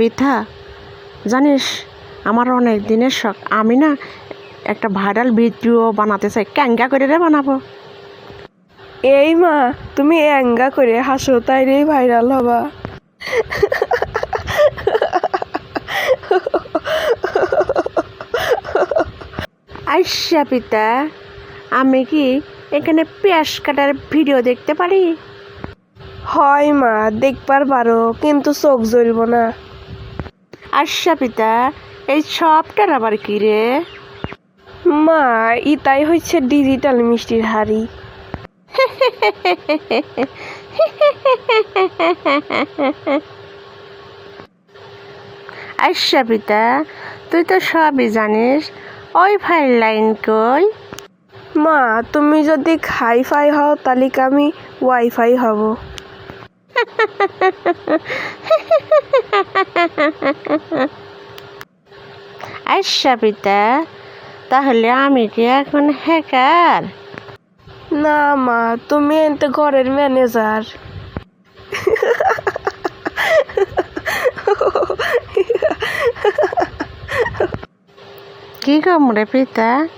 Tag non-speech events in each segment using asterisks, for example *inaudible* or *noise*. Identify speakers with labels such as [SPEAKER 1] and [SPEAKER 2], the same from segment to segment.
[SPEAKER 1] পিঠা জানিস আমার অনেক দিনের শখ। আমি না একটা ভাইরাল ভিডিও বানাতে চাই। ক্যাঙ্গা করে রে বানাবো।
[SPEAKER 2] এই মা তুমি অ্যাঙ্গা করে হাসো তাই রে ভাইরাল হবা।
[SPEAKER 1] আইসা পিতা আমি কি এখানে পেঁয়াজ কাটার ভিডিও দেখতে পারি?
[SPEAKER 2] হয় মা দেখবার পারো কিন্তু চোখ জ্বলব না।
[SPEAKER 1] আইসা পিতা এই সবটার আবার কি রে?
[SPEAKER 2] মা ইতাই হচ্ছে ডিজিটাল মিষ্টির হাড়ি।
[SPEAKER 1] আইসা পিতা তুই তো সবই জানিস ওই ফাইল লাইন কই?
[SPEAKER 2] মা তুমি যদি খাই ফাই হও তাহলে কি আমি ওয়াইফাই হব? *laughs*
[SPEAKER 1] আইসা পিতা তাহলে আমি কি এখন হ্যাকার
[SPEAKER 2] না মা তুমি এতে ঘরের ম্যানেজার
[SPEAKER 1] কি কম রে পিতা?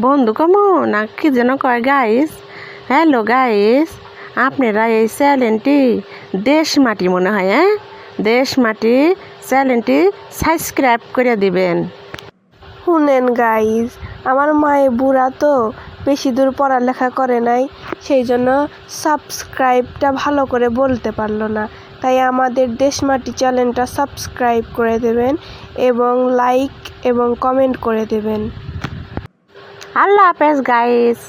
[SPEAKER 1] বন্ধু কম না কি যেন কয় গাইস হ্যালো গাইস আপনারা এই চ্যানেলটি দেশ মাটি মনে হয় হ্যাঁ? দেশ মাটি চ্যানেলটি সাবস্ক্রাইব করে দিবেন।
[SPEAKER 2] শুনেন গাইজ আমার মায়ে বুড়া তো বেশি দূর পড়ালেখা করে নাই সেই জন্য সাবস্ক্রাইবটা ভালো করে বলতে পারল না। তাই আমাদের দেশমাটি চ্যানেলটা সাবস্ক্রাইব করে দেবেন এবং লাইক এবং কমেন্ট করে দেবেন।
[SPEAKER 1] আল্লাহ হাফেজ গাইস